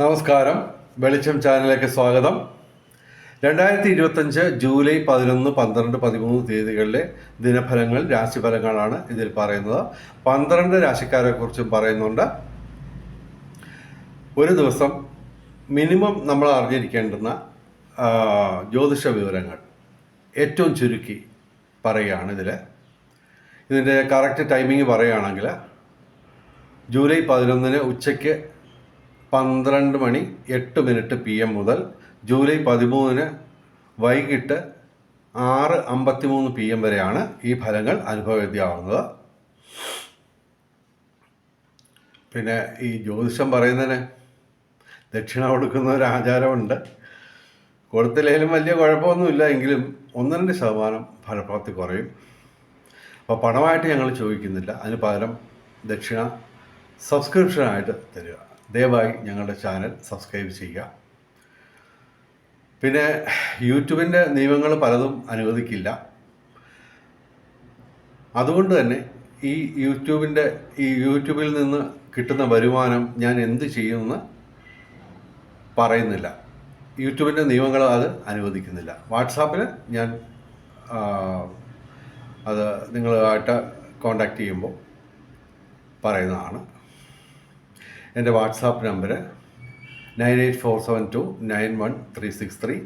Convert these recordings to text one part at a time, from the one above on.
നമസ്കാരം. വെളിച്ചം ചാനലിലേക്ക് സ്വാഗതം. രണ്ടായിരത്തി ഇരുപത്തഞ്ച് ജൂലൈ പതിനൊന്ന് പന്ത്രണ്ട് പതിമൂന്ന് തീയതികളിലെ ദിനഫലങ്ങൾ രാശിഫലങ്ങളാണ് ഇതിൽ പറയുന്നത്. പന്ത്രണ്ട് രാശിക്കാരെ കുറിച്ചും പറയുന്നുണ്ട്. ഒരു ദിവസം മിനിമം നമ്മൾ അറിഞ്ഞിരിക്കേണ്ടുന്ന ജ്യോതിഷ വിവരങ്ങൾ ഏറ്റവും ചുരുക്കി പറയുകയാണ് ഇതിൽ ഇതിന്റെ കറക്റ്റ് ടൈമിംഗ് പറയുകയാണെങ്കിൽ ജൂലൈ പതിനൊന്നിന് ഉച്ചയ്ക്ക് പന്ത്രണ്ട് മണി എട്ട് മിനിറ്റ് പി എം മുതൽ ജൂലൈ പതിമൂന്നിന് വൈകിട്ട് ആറ് അമ്പത്തിമൂന്ന് പി എം വരെയാണ് ഈ ഫലങ്ങൾ അനുഭവവേദ്യമാവുന്നത് പിന്നെ ഈ ജ്യോതിഷം പറയുന്നതിന് ദക്ഷിണ കൊടുക്കുന്ന ഒരു ആചാരമുണ്ട്. കൊടുത്തില്ലെങ്കിലും വലിയ കുഴപ്പമൊന്നുമില്ല എങ്കിലും ഒന്ന് രണ്ട് ശതമാനം ഫലപ്രാപ്തി കുറയും. അപ്പോൾ പണമായിട്ട് ഞങ്ങൾ ചോദിക്കുന്നില്ല. അതിന് പകരം ദക്ഷിണ സബ്സ്ക്രിപ്ഷനായിട്ട് തരിക. ദയവായി ഞങ്ങളുടെ ചാനൽ സബ്സ്ക്രൈബ് ചെയ്യുക. പിന്നെ യൂട്യൂബിന്റെ നിയമങ്ങൾ പലതും അനുവദിക്കില്ല. അതുകൊണ്ട് തന്നെ ഈ യൂട്യൂബിന്റെ ഈ യൂട്യൂബിൽ നിന്ന് കിട്ടുന്ന വരുമാനം ഞാൻ എന്ത് ചെയ്യുമെന്ന് പറയുന്നില്ല. യൂട്യൂബിന്റെ നിയമങ്ങൾ അത് അനുവദിക്കുന്നില്ല. വാട്സാപ്പിൽ ഞാൻ അത് നിങ്ങളുമായിട്ട് കോണ്ടാക്ട് ചെയ്യുമ്പോൾ പറയുന്നതാണ്. എന്റെ WhatsApp number nine eight four seven two nine one three six three.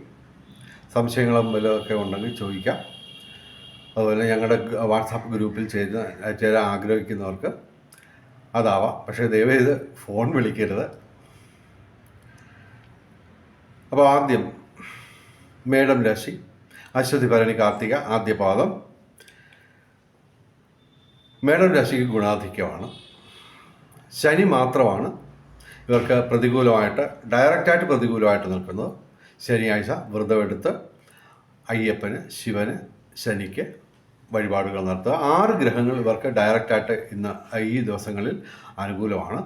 സംശയങ്ങളും വല്ലതൊക്കെ ഉണ്ടെങ്കിൽ ചോദിക്കാം. അതുപോലെ ഞങ്ങളുടെ വാട്സാപ്പ് ഗ്രൂപ്പിൽ ചേരുന്ന ചേരാൻ ആഗ്രഹിക്കുന്നവർക്ക് അതാവാം. പക്ഷേ ദയവേത് ഫോൺ വിളിക്കരുത്. അപ്പോൾ ആദ്യം മേഡം രാശി അശ്വതി ഭരണി കാർത്തിക ആദ്യ പാദം മേഡം രാശിക്ക് ഗുണാധിക്യമാണ്. ശനി മാത്രമാണ് ഇവർക്ക് പ്രതികൂലമായിട്ട് ഡയറക്റ്റായിട്ട് പ്രതികൂലമായിട്ട് നിൽക്കുന്നത്. ശനിയാഴ്ച വ്രതമെടുത്ത് അയ്യപ്പന് ശിവന് ശനിക്ക് വഴിപാടുകൾ നടത്തുക. ആറ് ഗ്രഹങ്ങൾ ഇവർക്ക് ഡയറക്റ്റായിട്ട് ഇന്ന് ഈ ദിവസങ്ങളിൽ അനുകൂലമാണ്.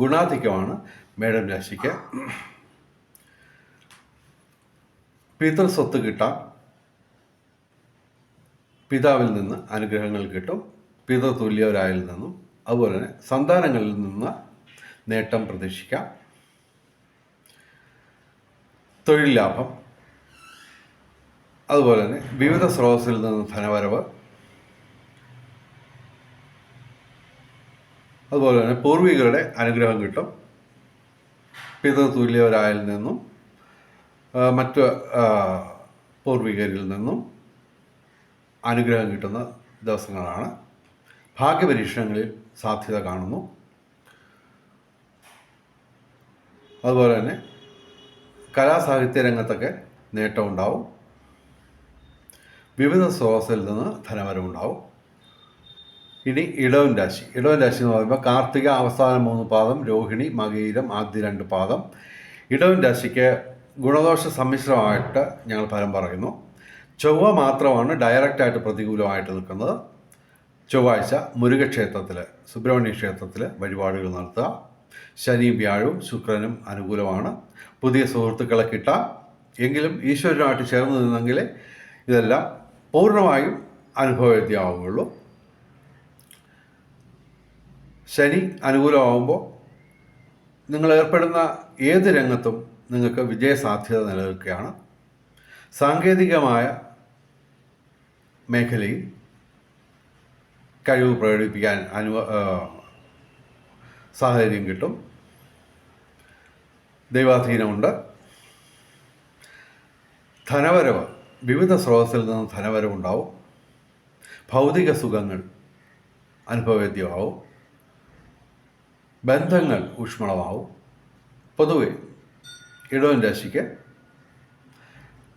ഗുണാധിക്യമാണ് മേഡം രാശിക്ക്. പിതൃസ്വത്ത് കിട്ടാം. പിതാവിൽ നിന്ന് അനുഗ്രഹങ്ങൾ കിട്ടും. പിതൃതുല്യവരായിൽ നിന്നും അതുപോലെ തന്നെ സന്താനങ്ങളിൽ നിന്ന് നേട്ടം പ്രതീക്ഷിക്കാം. തൊഴിൽ ലാഭം. അതുപോലെ തന്നെ വിവിധ സ്രോതസ്സിൽ നിന്ന് ധനവരവ്. അതുപോലെ തന്നെ പൂർവികരുടെ അനുഗ്രഹം കിട്ടും. പിതൃതുല്യവരായിൽ നിന്നും മറ്റ് പൂർവികരിൽ നിന്നും അനുഗ്രഹം കിട്ടുന്ന ദിവസങ്ങളാണ്. ഭാഗ്യപരീക്ഷണങ്ങളിൽ സാധ്യത കാണുന്നു. അതുപോലെ തന്നെ കലാസാഹിത്യ രംഗത്തൊക്കെ നേട്ടമുണ്ടാവും വിവിധ സ്രോതസ്സിൽ നിന്ന് ധനവരവുണ്ടാവും ഇനി ഇടവൻ രാശി. ഇടവൻ രാശി എന്ന് പറയുമ്പോൾ കാർത്തിക അവസാന മൂന്ന് പാദം രോഹിണി മകയിലം ആദ്യ രണ്ട് പാദം. ഇടവൻ രാശിക്ക് ഗുണദോഷ സമ്മിശ്രമായിട്ട് ഞങ്ങൾ ഫലം പറയുന്നു. ചൊവ്വ മാത്രമാണ് ഡയറക്റ്റായിട്ട് പ്രതികൂലമായിട്ട് നിൽക്കുന്നത്. ചൊവ്വാഴ്ച മുരുകക്ഷേത്രത്തിൽ സുബ്രഹ്മണ്യ ക്ഷേത്രത്തിൽ വഴിപാടുകൾ നടത്തുക. ശനിയും വ്യാഴവും ശുക്രനും അനുകൂലമാണ്. പുതിയ സുഹൃത്തുക്കളെ കിട്ടാം എങ്കിലും ഈശ്വരനുമായിട്ട് ചേർന്ന് നിന്നെങ്കിൽ ഇതെല്ലാം പൂർണമായും അനുഭവവേദ്യമാവുകയുള്ളൂ ശനി അനുകൂലമാകുമ്പോൾ നിങ്ങൾ ഏർപ്പെടുന്ന ഏത് രംഗത്തും നിങ്ങൾക്ക് വിജയസാധ്യത നിലനിൽക്കുകയാണ്. സാങ്കേതികമായ മേഖലയിൽ കഴിവ് പ്രകടിപ്പിക്കാൻ അനുവ സാഹചര്യം കിട്ടും. ദൈവാധീനമുണ്ട്. ധനവരവ് വിവിധ സ്രോതസ്സിൽ നിന്ന് ധനവരവുണ്ടാവും. ഭൗതിക സുഖങ്ങൾ അനുഭവവേദ്യമാവും. ബന്ധങ്ങൾ ഊഷ്മളമാവും. പൊതുവെ ഇടവൻ രാശിക്ക്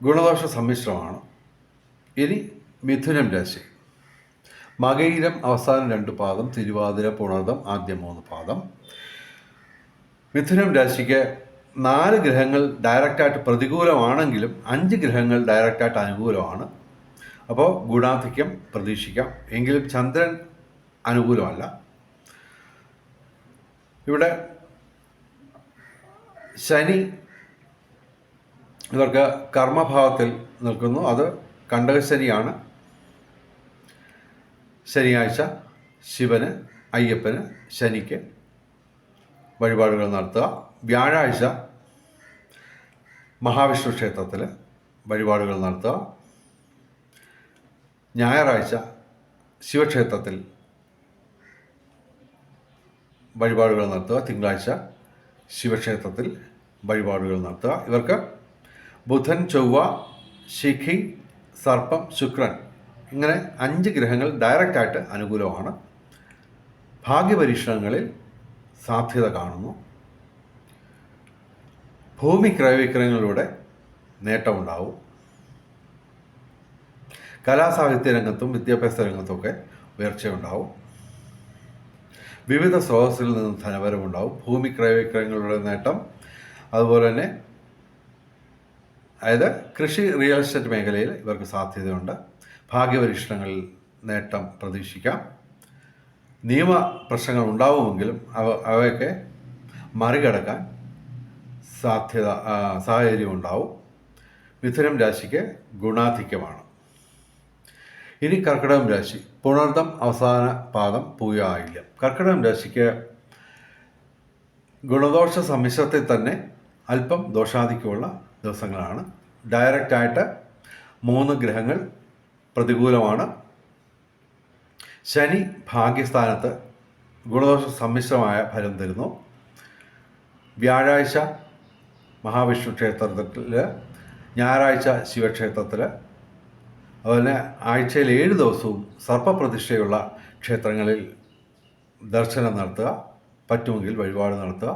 ഗുണദോഷ സമ്മിശ്രമാണ്. ഇനി മിഥുനം രാശി. മകയിരം അവസാനം രണ്ട് പാദം തിരുവാതിര പുണർദം ആദ്യ മൂന്ന് പാദം. മിഥുനം രാശിക്ക് നാല് ഗ്രഹങ്ങൾ ഡയറക്റ്റായിട്ട് പ്രതികൂലമാണെങ്കിലും അഞ്ച് ഗ്രഹങ്ങൾ ഡയറക്റ്റായിട്ട് അനുകൂലമാണ്. അപ്പോൾ ഗുണാധിക്യം പ്രതീക്ഷിക്കാം. എങ്കിലും ചന്ദ്രൻ അനുകൂലമല്ല. ഇവിടെ ശനി ഇവർക്ക് കർമ്മഭാവത്തിൽ നിൽക്കുന്നു. അത് കണ്ടകശനിയാണ്. ശനിയാഴ്ച ശിവന് അയ്യപ്പന് ശനിക്ക് വഴിപാടുകൾ നടത്തുക. വ്യാഴാഴ്ച മഹാവിഷ്ണു ക്ഷേത്രത്തിൽ വഴിപാടുകൾ നടത്തുക. ഞായറാഴ്ച ശിവക്ഷേത്രത്തിൽ വഴിപാടുകൾ നടത്തുക. തിങ്കളാഴ്ച ശിവക്ഷേത്രത്തിൽ വഴിപാടുകൾ നടത്തുക. ഇവർക്ക് ബുധൻ ചൊവ്വ ശിഖി സർപ്പം ശുക്രൻ ഇങ്ങനെ അഞ്ച് ഗ്രഹങ്ങൾ ഡയറക്റ്റായിട്ട് അനുകൂലമാണ്. ഭാഗ്യപരീക്ഷണങ്ങളിൽ സാധ്യത കാണുന്നു. ഭൂമി ക്രയവിക്രയങ്ങളിലൂടെ നേട്ടമുണ്ടാവും കലാസാഹിത്യ രംഗത്തും വിദ്യാഭ്യാസ രംഗത്തുമൊക്കെ ഉയർച്ചയുണ്ടാവും വിവിധ സ്രോതസ്സിൽ നിന്നും ധനപരമുണ്ടാവും ഭൂമി ക്രയവിക്രയങ്ങളുടെ നേട്ടം അതുപോലെ തന്നെ അതായത് കൃഷി റിയൽ എസ്റ്റേറ്റ് മേഖലയിൽ ഇവർക്ക് സാധ്യതയുണ്ട്. ഭാഗ്യപരീക്ഷണങ്ങളിൽ നേട്ടം പ്രതീക്ഷിക്കാം. നിയമ പ്രശ്നങ്ങൾ ഉണ്ടാവുമെങ്കിലും അവ അവയൊക്കെ മറികടക്കാൻ സാധ്യത സാഹചര്യം ഉണ്ടാവും. മിഥുനം രാശിക്ക് ഗുണാധിക്യമാണ്. ഇനി കർക്കിടകം രാശി. പുണർദം അവസാന പാദം പൂയായില്ല കർക്കിടകം രാശിക്ക് ഗുണദോഷ സമ്മിശ്രത്തിൽ തന്നെ അല്പം ദോഷാധിക്യമുള്ള ദിവസങ്ങളാണ്. ഡയറക്റ്റായിട്ട് മൂന്ന് ഗ്രഹങ്ങൾ പ്രതികൂലമാണ്. ശനി ഭാഗ്യസ്ഥാനത്ത് ഗുണദോഷ സമ്മിശ്രമായ ഫലം തരുന്നു. വ്യാഴാഴ്ച മഹാവിഷ്ണു ക്ഷേത്രത്തിൽ ഞായറാഴ്ച ശിവക്ഷേത്രത്തിൽ അതുപോലെ ആഴ്ചയിൽ ഏഴ് ദിവസവും സർപ്പപ്രതിഷ്ഠയുള്ള ക്ഷേത്രങ്ങളിൽ ദർശനം നടത്തുക പറ്റുമെങ്കിൽ വഴിപാട് നടത്തുക.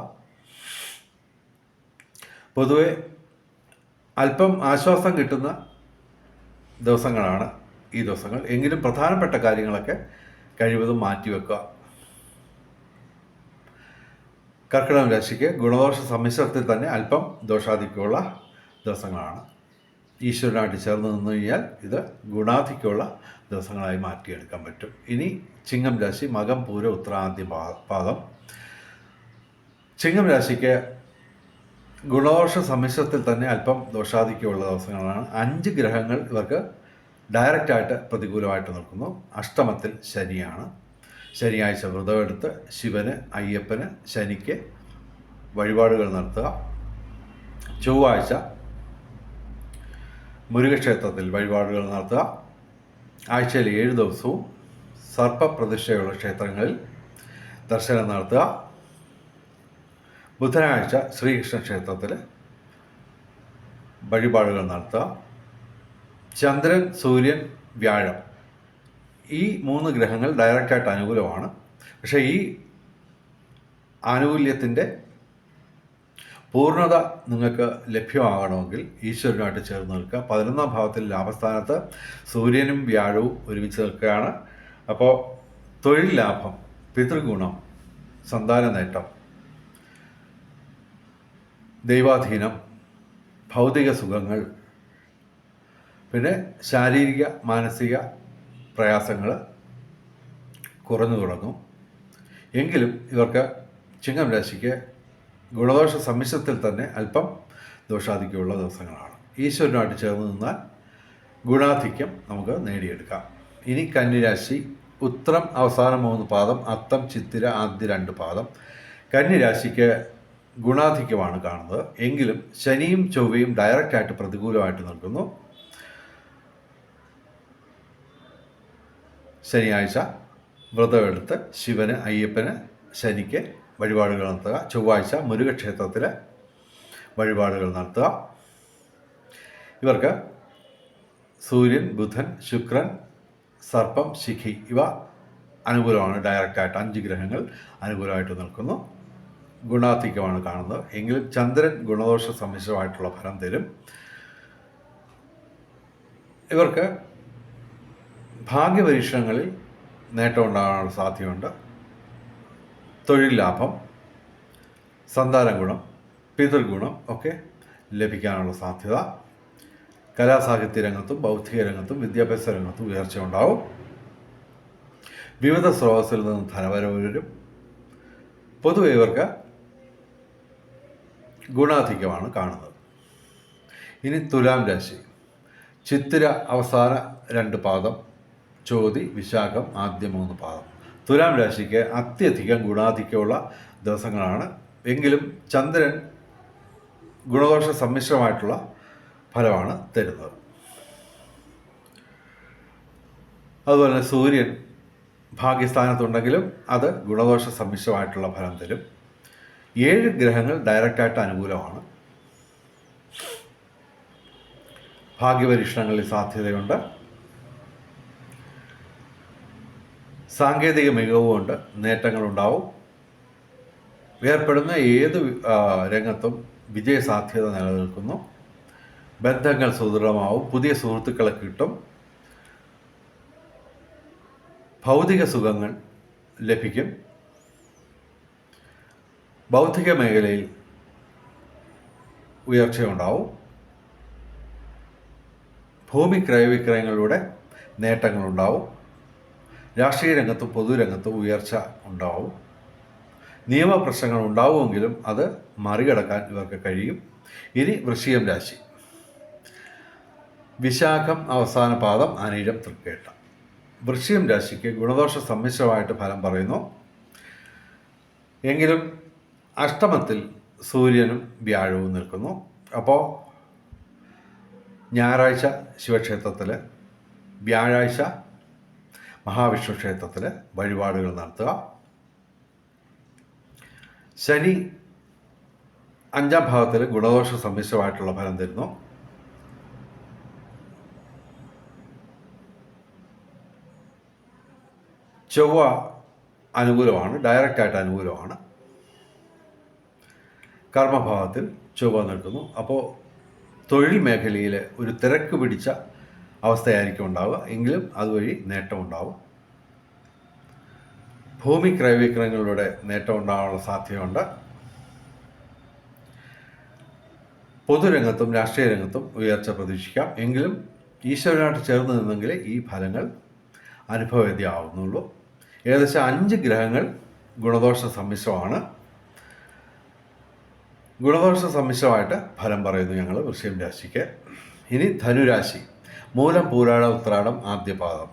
പൊതുവെ അല്പം ആശ്വാസം കിട്ടുന്ന ദിവസങ്ങളാണ് ഈ ദിവസങ്ങൾ. എങ്കിലും പ്രധാനപ്പെട്ട കാര്യങ്ങളൊക്കെ കഴിവതും മാറ്റിവെക്കുക. കർക്കിടകം രാശിക്ക് ഗുണദോഷ സമ്മിശ്രത്തിൽ തന്നെ അല്പം ദോഷാധിക്യമുള്ള ദിവസങ്ങളാണ്. ഈശ്വരനായിട്ട് ചേർന്ന് നിന്ന് കഴിഞ്ഞാൽ ഇത് ഗുണാധിക്യമുള്ള ദിവസങ്ങളായി മാറ്റിയെടുക്കാൻ പറ്റും. ഇനി ചിങ്ങം രാശി മകം പൂര ഉത്തരാദ്യ പാദം. ചിങ്ങം രാശിക്ക് ഗുണദോഷ സമ്മിശ്രത്തിൽ തന്നെ അല്പം ദോഷാധിക്യമുള്ള ദിവസങ്ങളാണ്. അഞ്ച് ഗ്രഹങ്ങൾ ഇവർക്ക് ഡയറക്റ്റായിട്ട് പ്രതികൂലമായിട്ട് നിൽക്കുന്നു. അഷ്ടമത്തിൽ ശനിയാണ്. ശനിയാഴ്ച വ്രതമെടുത്ത് ശിവന് അയ്യപ്പന് ശനിക്ക് വഴിപാടുകൾ നടത്തുക. ചൊവ്വാഴ്ച മുരുകക്ഷേത്രത്തിൽ വഴിപാടുകൾ നടത്തുക. ആഴ്ചയിൽ ഏഴ് ദിവസവും സർപ്പപ്രതിഷ്ഠയുള്ള ക്ഷേത്രങ്ങളിൽ ദർശനം നടത്തുക. ബുധനാഴ്ച ശ്രീകൃഷ്ണ ക്ഷേത്രത്തിൽ വഴിപാടുകൾ നടത്തുക. ചന്ദ്രൻ സൂര്യൻ വ്യാഴം. ഈ മൂന്ന് ഗ്രഹങ്ങൾ ഡയറക്റ്റായിട്ട് അനുകൂലമാണ്. പക്ഷേ ഈ ആനുകൂല്യത്തിന്റെ പൂർണത നിങ്ങൾക്ക് ലഭ്യമാകണമെങ്കിൽ ഈശ്വരനുമായിട്ട് ചേർന്ന് നിൽക്കുക. പതിനൊന്നാം ഭാവത്തിൽ ലാഭസ്ഥാനത്ത് സൂര്യനും വ്യാഴവും ഒരുമിച്ച് നിൽക്കുകയാണ്. അപ്പോൾ തൊഴിൽ ലാഭം പിതൃഗുണം സന്താന നേട്ടം ദൈവാധീനം ഭൗതിക സുഖങ്ങൾ പിന്നെ ശാരീരിക മാനസിക പ്രയാസങ്ങൾ കുറഞ്ഞു തുടങ്ങും. എങ്കിലും ഇവർക്ക് ചിങ്ങം രാശിക്ക് ഗുണദോഷ സമ്മിശ്രത്തിൽ തന്നെ അല്പം ദോഷാധിക്യമുള്ള ദിവസങ്ങളാണ്. ഈശ്വരനുമായിട്ട് ചേർന്ന് നിന്നാൽ ഗുണാധിക്യം നമുക്ക് നേടിയെടുക്കാം. ഇനി കന്നിരാശി ഉത്രം അവസാന മൂന്ന് പാദം അത്തം ചിത്തിര ആദ്യ രണ്ട് പാദം. കന്നിരാശിക്ക് ഗുണാധിക്യമാണ് കാണുന്നത്. എങ്കിലും ശനിയും ചൊവ്വയും ഡയറക്റ്റായിട്ട് പ്രതികൂലമായിട്ട് നിൽക്കുന്നു. ശനിയാഴ്ച വ്രതമെടുത്ത് ശിവന് അയ്യപ്പന് ശനിക്ക് വഴിപാടുകൾ നടത്തുക. ചൊവ്വാഴ്ച മുരുകക്ഷേത്രത്തിൽ വഴിപാടുകൾ നടത്തുക. ഇവർക്ക് സൂര്യൻ ബുധൻ ശുക്രൻ സർപ്പം ശിഖി ഇവ അനുകൂലമാണ്. ഡയറക്റ്റായിട്ട് അഞ്ച് ഗ്രഹങ്ങൾ അനുകൂലമായിട്ട് നിൽക്കുന്നു. ഗുണാധിക്യമാണ് കാണുന്നത്. എങ്കിലും ചന്ദ്രൻ ഗുണദോഷ സമ്മിശ്രമായിട്ടുള്ള ഫലം തരും. ഇവർക്ക് ഭാഗ്യപരീക്ഷണങ്ങളിൽ നേട്ടം ഉണ്ടാകാനുള്ള സാധ്യതയുണ്ട്. തൊഴിൽ ലാഭം സന്താന ഗുണം പിതൃഗുണം ഒക്കെ ലഭിക്കാനുള്ള സാധ്യത. കലാസാഹിത്യ രംഗത്തും ബൗദ്ധിക രംഗത്തും വിദ്യാഭ്യാസ രംഗത്തും ഉയർച്ച ഉണ്ടാവും. വിവിധ സ്രോതസ്സിൽ നിന്ന് ധനവരവ് വരും പൊതുവെ ഇവർക്ക് ഗുണാധിക്യമാണ് കാണുന്നത്. ഇനി തുലാം രാശി. ചിത്തിര അവസാന രണ്ട് പാദം. ചോതി വിശാഖം ആദ്യ മൂന്ന് പാദം. തുലാം രാശിക്ക് അത്യധികം ഗുണാധിക്യമുള്ള ദിവസങ്ങളാണ്. എങ്കിലും ചന്ദ്രൻ ഗുണദോഷ സമ്മിശ്രമായിട്ടുള്ള ഫലമാണ് തരുന്നത്. അതുപോലെ തന്നെ സൂര്യൻ ഭാഗ്യസ്ഥാനത്തുണ്ടെങ്കിലും അത് ഗുണദോഷ സമ്മിശ്രമായിട്ടുള്ള ഫലം തരും. ഏഴ് ഗ്രഹങ്ങൾ ഡയറക്റ്റായിട്ട് അനുകൂലമാണ്. ഭാഗ്യപരീക്ഷണങ്ങളിൽ സാധ്യതയുണ്ട്. സാങ്കേതിക മികവുകൊണ്ട് നേട്ടങ്ങളുണ്ടാവും. ഏർപ്പെടുന്ന ഏത് രംഗത്തും വിജയസാധ്യത നിലനിൽക്കുന്നു. ബന്ധങ്ങൾ സുദൃഢമാവും. പുതിയ സുഹൃത്തുക്കളെ കിട്ടും. ഭൗതിക സുഖങ്ങൾ ലഭിക്കും. ബൗദ്ധിക മേഖലയിൽ ഉയർച്ചയുണ്ടാവും. ഭൂമി ക്രയവിക്രയങ്ങളിലൂടെ നേട്ടങ്ങളുണ്ടാവും. രാഷ്ട്രീയ രംഗത്തും പൊതുരംഗത്തും ഉയർച്ച ഉണ്ടാവും. നിയമപ്രശ്നങ്ങൾ ഉണ്ടാവുമെങ്കിലും അത് മറികടക്കാൻ ഇവർക്ക് കഴിയും. ഇനി വൃശ്ചികം രാശി. വിശാഖം അവസാന പാദം അനീഴം തൃക്കേട്ട. വൃശ്ചികം രാശിക്ക് ഗുണദോഷ സമ്മിശ്രമായിട്ട് ഫലം പറയുന്നു. എങ്കിലും അഷ്ടമത്തിൽ സൂര്യനും വ്യാഴവും നിൽക്കുന്നു. അപ്പോൾ ഞായറാഴ്ച ശിവക്ഷേത്രത്തിൽ വ്യാഴാഴ്ച മഹാവിഷ്ണു ക്ഷേത്രത്തിൽ വഴിപാടുകൾ നടത്തുക. ശനി അഞ്ചാം ഭാവത്തിൽ ഗുണദോഷ സമ്മിശ്രമായിട്ടുള്ള ഫലം തരുന്നു. ചൊവ്വ അനുകൂലമാണ് ഡയറക്റ്റായിട്ട് അനുകൂലമാണ്. കർമ്മഭാവത്തിൽ ചൊവ്വ നിൽക്കുന്നു. അപ്പോൾ തൊഴിൽ മേഖലയിൽ ഒരു തിരക്ക് പിടിച്ച അവസ്ഥയായിരിക്കും ഉണ്ടാവുക. എങ്കിലും അതുവഴി നേട്ടമുണ്ടാവും ഭൂമി ക്രയവിക്രയങ്ങളിലൂടെ നേട്ടം ഉണ്ടാകാനുള്ള സാധ്യതയുണ്ട്. പൊതുരംഗത്തും രാഷ്ട്രീയ രംഗത്തും ഉയർച്ച പ്രതീക്ഷിക്കാം. എങ്കിലും ഈശ്വരനായിട്ട് ചേർന്ന് നിന്നെങ്കിൽ ഈ ഫലങ്ങൾ അനുഭവവേദ്യമാവുന്നുള്ളൂ. ഏകദേശം അഞ്ച് ഗ്രഹങ്ങൾ ഗുണദോഷ സമ്മിശ്രമാണ്. ഗുണദോഷ സമ്മിശ്രമായിട്ട് ഫലം പറയുന്നു ഞങ്ങൾ വൃശ്യം രാശിക്ക്. ഇനി ധനുരാശി. മൂലം പൂരാട ഉത്രാടം ആദ്യപാദം.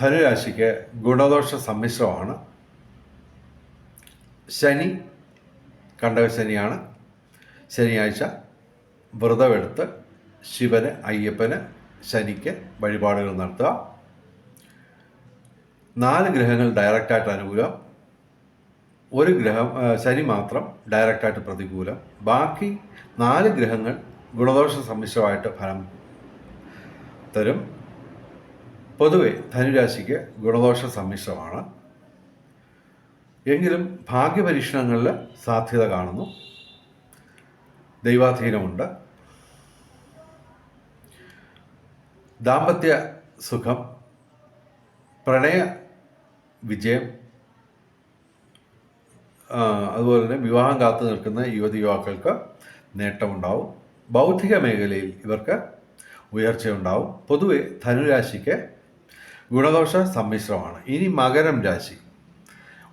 ധനുരാശിക്ക് ഗുണദോഷ സമ്മിശ്രമാണ്. ശനി കണ്ടകശനിയാണ്. ശനിയാഴ്ച വ്രതമെടുത്ത് ശിവന് അയ്യപ്പന് ശനിക്ക് വഴിപാടുകൾ നടത്തുക. നാല് ഗ്രഹങ്ങൾ ഡയറക്റ്റായിട്ട് അനുകൂലം. ഒരു ഗ്രഹം ശനി മാത്രം ഡയറക്റ്റായിട്ട് പ്രതികൂലം. ബാക്കി നാല് ഗ്രഹങ്ങൾ ഗുണദോഷ സമ്മിശ്രമായിട്ട് ഫലം തരും. പൊതുവെ ധനുരാശിക്ക് ഗുണദോഷ സമ്മിശ്രമാണ്. എങ്കിലും ഭാഗ്യപരീക്ഷണങ്ങളിൽ സാധ്യത കാണുന്നു. ദൈവാധീനമുണ്ട്. ദാമ്പത്യ സുഖം പ്രണയ വിജയം അതുപോലെ തന്നെ വിവാഹം കാത്തു നിൽക്കുന്ന യുവതി യുവാക്കൾക്ക് നേട്ടമുണ്ടാവും. ബൗദ്ധിക മേഖലയിൽ ഇവർക്ക് ഉയർച്ചയുണ്ടാവും. പൊതുവെ ധനുരാശിക്ക് ഗുണദോഷ സമ്മിശ്രമാണ്. ഇനി മകരം രാശി.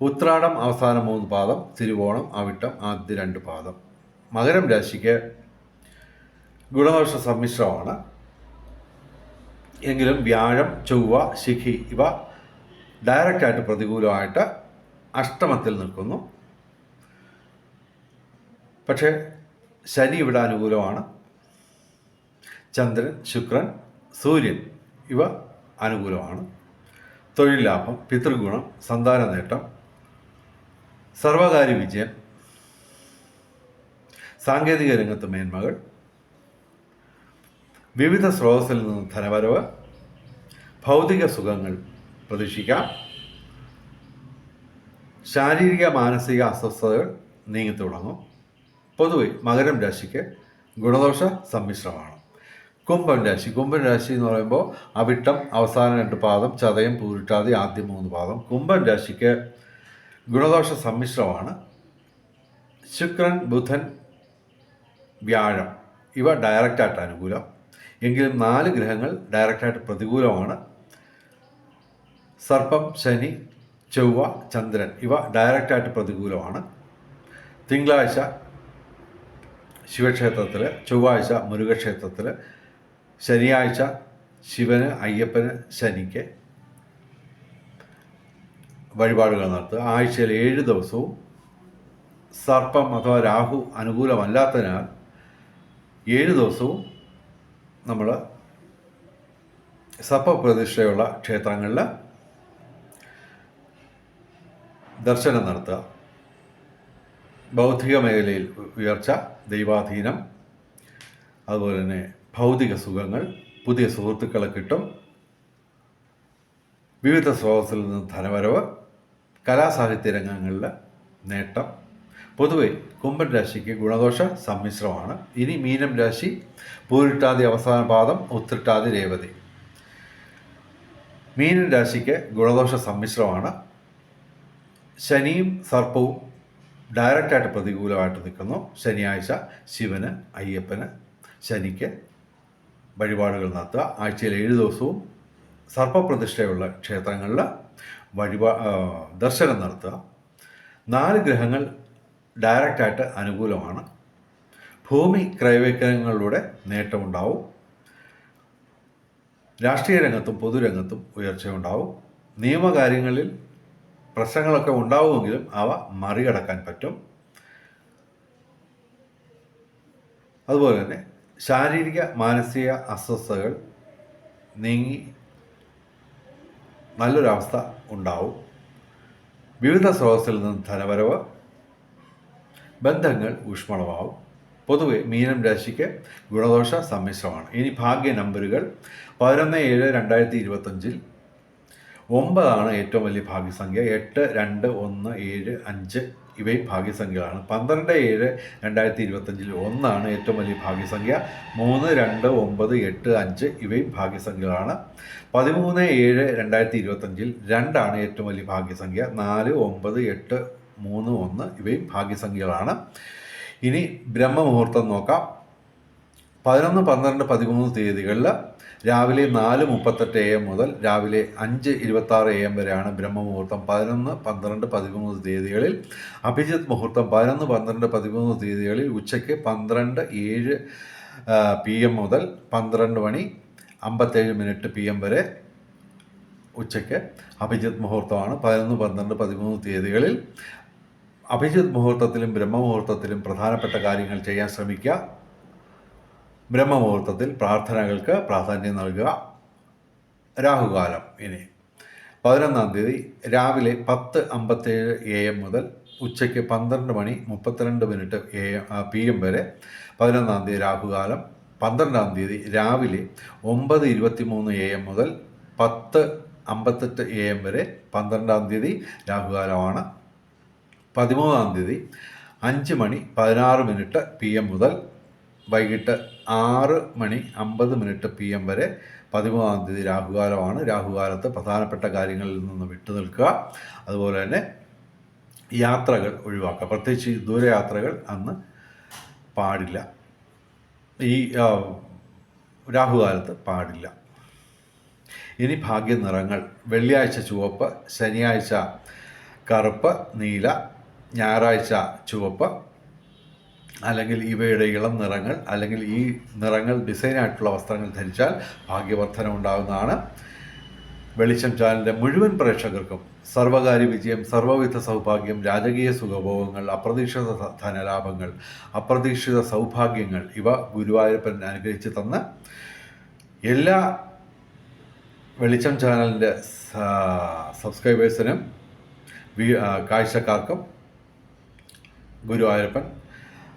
ഉത്രാടം അവസാന മൂന്ന് പാദം തിരുവോണം അവിട്ടം ആദ്യ രണ്ട് പാദം. മകരം രാശിക്ക് ഗുണദോഷ സമ്മിശ്രമാണ്. എങ്കിലും വ്യാഴം ചൊവ്വ ശിഖി ഇവ ഡയറക്റ്റായിട്ട് പ്രതികൂലമായിട്ട് അഷ്ടമത്തിൽ നിൽക്കുന്നു. പക്ഷേ ശനി ഇവിടെ അനുകൂലമാണ്. ചന്ദ്രൻ ശുക്രൻ സൂര്യൻ ഇവ അനുകൂലമാണ്. തൊഴിൽ ലാഭം പിതൃഗുണം സന്താന നേട്ടം സർവകാര്യ വിജയം സാങ്കേതിക രംഗത്ത് മേന്മകൾ വിവിധ സ്രോതസ്സിൽ നിന്ന് ധനവരവ് ഭൗതിക സുഖങ്ങൾ പ്രതീക്ഷിക്കാം ശാരീരിക മാനസിക അസ്വസ്ഥതകൾ നീങ്ങി തുടങ്ങും പൊതുവെ മകരം രാശിക്ക് ഗുണദോഷ സമ്മിശ്രമാണ്. കുംഭം രാശി. കുംഭം രാശി എന്ന് പറയുമ്പോൾ അവിട്ടം അവസാന രണ്ട് പാദം ചതയം പൂരിട്ടാതി ആദ്യം മൂന്ന് പാദം. കുംഭം രാശിക്ക് ഗുണദോഷ സമ്മിശ്രമാണ്. ശുക്രൻ ബുധൻ വ്യാഴം. ഇവ ഡയറക്റ്റായിട്ട് അനുകൂലം. എങ്കിലും നാല് ഗ്രഹങ്ങൾ ഡയറക്റ്റായിട്ട് പ്രതികൂലമാണ്. സർപ്പം ശനി ചൊവ്വ ചന്ദ്രൻ ഇവ ഡയറക്റ്റായിട്ട് പ്രതികൂലമാണ്. തിങ്കളാഴ്ച ശിവക്ഷേത്രത്തിൽ ചൊവ്വാഴ്ച മുരുകക്ഷേത്രത്തിൽ ശനിയാഴ്ച ശിവന് അയ്യപ്പന് ശനിക്ക് വഴിപാടുകൾ നടത്തുക. ആഴ്ചയിൽ ഏഴ് ദിവസവും സർപ്പം അഥവാ രാഹു അനുകൂലമല്ലാത്തതിനാൽ ഏഴ് ദിവസവും നമ്മൾ സർപ്പപ്രതിഷ്ഠയുള്ള ക്ഷേത്രങ്ങളിൽ ദർശനം നടത്തുക. ബൗദ്ധിക മേഖലയിൽ ഉയർച്ച ദൈവാധീനം അതുപോലെ തന്നെ ഭൗതിക സുഖങ്ങൾ പുതിയ സുഹൃത്തുക്കളെ കിട്ടും. വിവിധ സ്രോതസ്സിൽ നിന്ന് ധനവരവ് കലാസാഹിത്യ രംഗങ്ങളിൽ നേട്ടം. പൊതുവെ കുംഭൻ രാശിക്ക് ഗുണദോഷ സമ്മിശ്രമാണ്. ഇനി മീനം രാശി പൂരിട്ടാതി അവസാന പാദം ഉത്തിട്ടാതി രേവതി. മീനൻ രാശിക്ക് ഗുണദോഷ സമ്മിശ്രമാണ്. ശനിയും സർപ്പവും ഡയറക്റ്റായിട്ട് പ്രതികൂലമായിട്ട് നിൽക്കുന്നു. ശനിയാഴ്ച ശിവന് അയ്യപ്പന് ശനിക്ക് വഴിപാടുകൾ നടത്തുക. ആഴ്ചയിൽ ഏഴ് ദിവസവും സർപ്പപ്രതിഷ്ഠയുള്ള ക്ഷേത്രങ്ങളിൽ വഴിപാ ദർശനം നടത്തുക. നാല് ഗ്രഹങ്ങൾ ഡയറക്റ്റായിട്ട് അനുകൂലമാണ്. ഭൂമി ക്രയവിക്രയങ്ങളിലൂടെ നേട്ടമുണ്ടാവും. രാഷ്ട്രീയ രംഗത്തും പൊതുരംഗത്തും ഉയർച്ചയുണ്ടാവും. നിയമകാര്യങ്ങളിൽ പ്രശ്നങ്ങളൊക്കെ ഉണ്ടാവുമെങ്കിലും അവ മറികടക്കാൻ പറ്റും. അതുപോലെ തന്നെ ശാരീരിക മാനസിക അസ്വസ്ഥതകൾ നീങ്ങി നല്ലൊരവസ്ഥ ഉണ്ടാവും. വിവിധ സ്രോതസ്സിൽ നിന്ന് ധനവരവ് ബന്ധങ്ങൾ ഊഷ്മളമാവും. പൊതുവെ മീനം രാശിക്ക് ഗുണദോഷ സമ്മിശ്രമാണ്. ഇനി ഭാഗ്യ നമ്പറുകൾ പതിനൊന്ന് ഏഴ് രണ്ടായിരത്തി ഇരുപത്തഞ്ചിൽ ഒമ്പതാണ് ഏറ്റവും വലിയ ഭാഗ്യസംഖ്യ. എട്ട് രണ്ട് ഒന്ന് ഏഴ് അഞ്ച് ഇവയും ഭാഗ്യസംഖ്യകളാണ്. പന്ത്രണ്ട് ഏഴ് രണ്ടായിരത്തി ഇരുപത്തഞ്ചിൽ ഒന്നാണ് ഏറ്റവും വലിയ ഭാഗ്യസംഖ്യ. മൂന്ന് രണ്ട് ഒമ്പത് എട്ട് അഞ്ച് ഇവയും ഭാഗ്യസംഖ്യകളാണ്. പതിമൂന്ന് ഏഴ് രണ്ടായിരത്തി ഇരുപത്തഞ്ചിൽ രണ്ടാണ് ഏറ്റവും വലിയ ഭാഗ്യസംഖ്യ. നാല് ഒമ്പത് എട്ട് മൂന്ന് ഒന്ന് ഇവയും ഭാഗ്യസംഖ്യകളാണ്. ഇനി ബ്രഹ്മമുഹൂർത്തം നോക്കാം. പതിനൊന്ന് പന്ത്രണ്ട് പതിമൂന്ന് തീയതികളിൽ രാവിലെ നാല് മുപ്പത്തെട്ട് എ എം മുതൽ രാവിലെ അഞ്ച് ഇരുപത്താറ് എ എം വരെയാണ് ബ്രഹ്മമുഹൂർത്തം പതിനൊന്ന് പന്ത്രണ്ട് പതിമൂന്ന് തീയതികളിൽ. അഭിജിത് മുഹൂർത്തം പതിനൊന്ന് പന്ത്രണ്ട് പതിമൂന്ന് തീയതികളിൽ ഉച്ചയ്ക്ക് പന്ത്രണ്ട് ഏഴ് പി എം മുതൽ പന്ത്രണ്ട് മണി അമ്പത്തേഴ് മിനിറ്റ് പി എം വരെ ഉച്ചയ്ക്ക് അഭിജിത് മുഹൂർത്തമാണ് പതിനൊന്ന് പന്ത്രണ്ട് പതിമൂന്ന് തീയതികളിൽ. അഭിജിത് മുഹൂർത്തത്തിലും ബ്രഹ്മമുഹൂർത്തത്തിലും പ്രധാനപ്പെട്ട കാര്യങ്ങൾ ചെയ്യാൻ ശ്രമിക്കുക. ബ്രഹ്മമുഹൂർത്തത്തിൽ പ്രാർത്ഥനകൾക്ക് പ്രാധാന്യം നൽകുക. രാഹുകാലം ഇനി. പതിനൊന്നാം തീയതി രാവിലെ പത്ത് അമ്പത്തേഴ് എ എം മുതൽ ഉച്ചയ്ക്ക് പന്ത്രണ്ട് മണി മുപ്പത്തിരണ്ട് മിനിറ്റ് എ പി എം വരെ പതിനൊന്നാം തീയതി രാഹുകാലം. പന്ത്രണ്ടാം തീയതി രാവിലെ ഒമ്പത് ഇരുപത്തി മൂന്ന് എ എം മുതൽ പത്ത് അമ്പത്തെട്ട് എ എം വരെ പന്ത്രണ്ടാം തീയതി രാഹുകാലമാണ്. പതിമൂന്നാം തീയതി അഞ്ച് മണി പതിനാറ് മിനിറ്റ് പി എം മുതൽ വൈകിട്ട് ആറ് മണി അമ്പത് മിനിറ്റ് പി എം വരെ പതിമൂന്നാം തീയതി രാഹുകാലമാണ്. രാഹുകാലത്ത് പ്രധാനപ്പെട്ട കാര്യങ്ങളിൽ നിന്ന് വിട്ടുനിൽക്കുക അതുപോലെ തന്നെ യാത്രകൾ ഒഴിവാക്കുക. പ്രത്യേകിച്ച് ദൂരയാത്രകൾ അന്ന് പാടില്ല. ഈ രാഹുകാലത്ത് പാടില്ല. ഇനി ഭാഗ്യ നിറങ്ങൾ വെള്ളിയാഴ്ച ചുവപ്പ് ശനിയാഴ്ച കറുപ്പ് നീല ഞായറാഴ്ച ചുവപ്പ് അല്ലെങ്കിൽ ഇവയുടെ ഇളം നിറങ്ങൾ അല്ലെങ്കിൽ ഈ നിറങ്ങൾ ഡിസൈനായിട്ടുള്ള വസ്ത്രങ്ങൾ ധരിച്ചാൽ ഭാഗ്യവർദ്ധന ഉണ്ടാകുന്നതാണ് വെളിച്ചം ചാനലിന്റെ മുഴുവൻ പ്രേക്ഷകർക്കും സർവകാര്യ വിജയം സർവവിധ സൗഭാഗ്യം രാജകീയ സുഖഭോഗങ്ങൾ അപ്രതീക്ഷിത ധനലാഭങ്ങൾ അപ്രതീക്ഷിത സൗഭാഗ്യങ്ങൾ ഇവ ഗുരുവായൂരപ്പൻ അനുഗ്രഹിച്ച് തന്ന് എല്ലാ വെളിച്ചം ചാനലിന്റെ സബ്സ്ക്രൈബേഴ്സിനും കാഴ്ചക്കാർക്കും ഗുരുവായൂരപ്പൻ